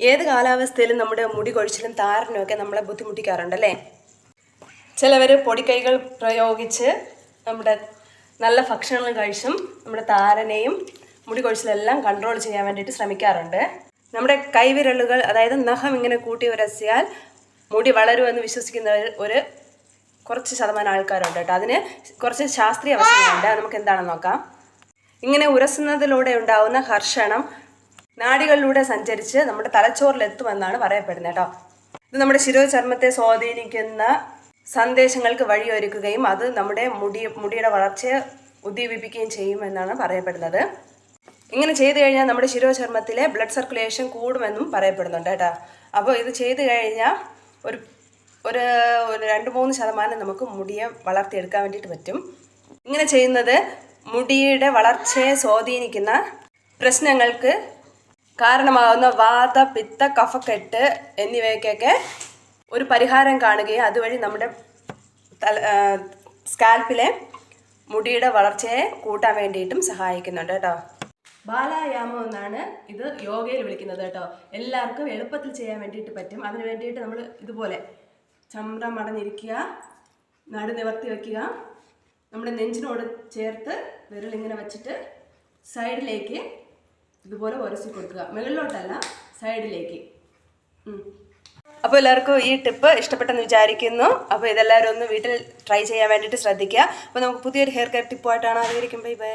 ഏത് കാലാവസ്ഥയിലും നമ്മുടെ മുടി കൊഴിച്ചിലും താരനും ഒക്കെ നമ്മളെ ബുദ്ധിമുട്ടിക്കാറുണ്ട് അല്ലേ? ചിലവർ പൊടിക്കൈകൾ പ്രയോഗിച്ച് നമ്മുടെ നല്ല ഭക്ഷണങ്ങൾ കഴിച്ചും നമ്മുടെ താരനെയും മുടി കൊഴിച്ചിലെല്ലാം കൺട്രോൾ ചെയ്യാൻ വേണ്ടിയിട്ട് ശ്രമിക്കാറുണ്ട്. നമ്മുടെ കൈവിരലുകൾ അതായത് നഖം ഇങ്ങനെ കൂട്ടി ഉരസിയാൽ മുടി വളരുമെന്ന് വിശ്വസിക്കുന്ന ഒരു കുറച്ച് ശതമാനം ആൾക്കാരുണ്ട് കേട്ടോ. അതിന് കുറച്ച് ശാസ്ത്രീയ വശങ്ങളുണ്ട് നമുക്ക് എന്താണെന്ന് നോക്കാം? ഇങ്ങനെ ഉരസുന്നതിലൂടെ ഉണ്ടാവുന്ന ഹർഷണം നാഡികളിലൂടെ സഞ്ചരിച്ച് നമ്മുടെ തലച്ചോറിലെത്തുമെന്നാണ് പറയപ്പെടുന്നത് കേട്ടോ. ഇത് നമ്മുടെ ശിരോചർമ്മത്തെ സ്വാധീനിക്കുന്ന സന്ദേശങ്ങൾക്ക് വഴിയൊരുക്കുകയും അത് നമ്മുടെ മുടി മുടിയുടെ വളർച്ചയെ ഉദ്ദീപിപ്പിക്കുകയും ചെയ്യുമെന്നാണ് പറയപ്പെടുന്നത്. ഇങ്ങനെ ചെയ്തു കഴിഞ്ഞാൽ നമ്മുടെ ശിരോചർമ്മത്തിലെ ബ്ലഡ് സർക്കുലേഷൻ കൂടുമെന്നും പറയപ്പെടുന്നുണ്ട് കേട്ടോ. അപ്പോൾ ഇത് ചെയ്തു കഴിഞ്ഞാൽ ഒരു ഒരു രണ്ട് മൂന്ന് ശതമാനം നമുക്ക് മുടിയെ വളർത്തിയെടുക്കാൻ വേണ്ടിയിട്ട് പറ്റും. ഇങ്ങനെ ചെയ്യുന്നത് മുടിയുടെ വളർച്ചയെ സ്വാധീനിക്കുന്ന പ്രശ്നങ്ങൾക്ക് കാരണമാകുന്ന വാത പിത്ത കഫക്കെട്ട് എന്നിവയ്ക്കൊക്കെ ഒരു പരിഹാരം കാണുകയും അതുവഴി നമ്മുടെ തല സ്കാൽപ്പിലെ മുടിയുടെ വളർച്ചയെ കൂട്ടാൻ വേണ്ടിയിട്ടും സഹായിക്കുന്നുണ്ട് കേട്ടോ. ബാലായാമം എന്നാണ് ഇത് യോഗയിൽ വിളിക്കുന്നത് കേട്ടോ. എല്ലാവർക്കും എളുപ്പത്തിൽ ചെയ്യാൻ വേണ്ടിയിട്ട് പറ്റും. അതിന് വേണ്ടിയിട്ട് നമ്മൾ ഇതുപോലെ ചമ്രം മടഞ്ഞിരിക്കുക നടു നിവർത്തി വയ്ക്കുക നമ്മുടെ നെഞ്ചിനോട് ചേർത്ത് വിരലിങ്ങനെ വെച്ചിട്ട് സൈഡിലേക്ക് ഇതുപോലെ ഉരസി കൊടുക്കുക. മുകളിലോട്ടല്ല സൈഡിലേക്ക്. അപ്പോൾ എല്ലാവർക്കും ഈ ടിപ്പ് ഇഷ്ടപ്പെട്ടെന്ന് വിചാരിക്കുന്നു. അപ്പോൾ ഇതെല്ലാവരും ഒന്ന് വീട്ടിൽ ട്രൈ ചെയ്യാൻ വേണ്ടിയിട്ട് ശ്രദ്ധിക്കുക. അപ്പോൾ നമുക്ക് പുതിയൊരു ഹെയർ കെയർ ടിപ്പായിട്ടാണ് അറിയിരിക്കും ബൈ ബൈ.